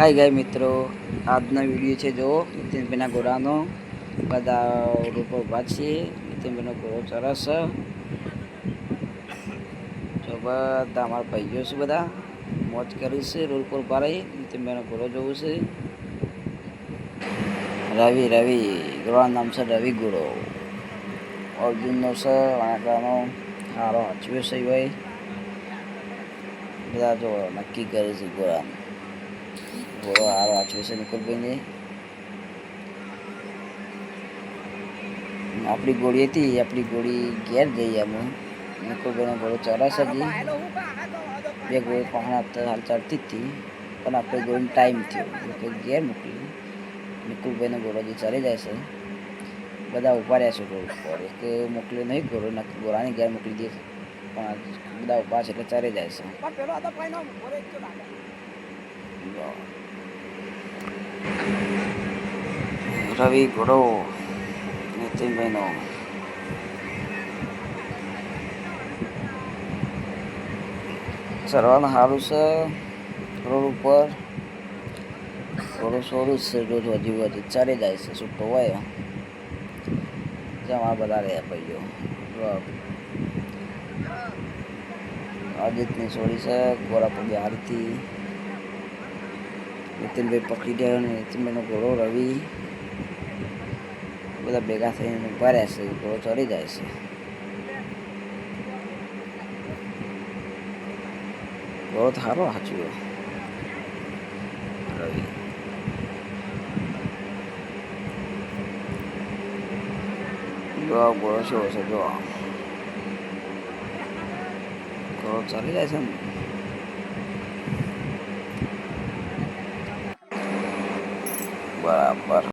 હાય ગાય મિત્રો, આજનો વીડિયો છે જો નીતિનભાઈના ઘોડાનો. બધા રોડ પર ઊભા છીએ નીતિનભાઈનો ઘોડો સરસ. જો બધા અમારા ભાઈઓ છે બધા, મોજ કરી છે રોડ પર ઊભા રહી નીતિનભાઈનો ઘોડો જોવું છે. રવિ રવિ, ઘોડાનું નામ છે રવિ ઘોડો. અર્જુનનો છે વાંકાનો સારો હચવ્યો છે ભાઈ. બધા જો નક્કી કરે છે ઘોડાનું. ઘોડો હારો હાચવે છે નિકુલભાઈને આપણી ગોળી હતી આપણી ગોળી ઘેર જઈએ અમે નિકુલભાઈનો ઘોડો ચરાશે હજી. બે ગોળી પહાણા તો હાલ ચડતી જ હતી પણ આપણે ગોળીનો ટાઈમ થયો. એટલે ઘેર મોકલી. નિકુલભાઈનો ઘોડો જે ચરી જાય છે. બધા ઊભા રહ્યા છે રોડ ઉપર. એક મોકલ્યો નહીં ઘોડો ગોળાની ઘેર મોકલી દે. પણ બધા ઊભા છે એટલે ચરી જાય છે. રવિ ઘોડો નીતિનભાઈનો સરવાનું સારું છે, રોડ ઉપર. થોડું સોરું છે રોજ હજી હજી ચાલી જાય છે, છૂટો હોય. જમા બધા રહ્યા ભાઈઓ. અજીતની છોડી છે ગોળા પર આરતી નીતિનભાઈ પકડી ગયા અને નીતિનભાઈનો ઘોડો રવિ. બધા ભેગા થઈને રહ્યા છે, ઘોડો ચડી જાય છે. ઘોડો સારો હાચવ્યો. જો ઘોડો શું હશે જો ઘોડો ચાલી જાય છે ને બરાબર.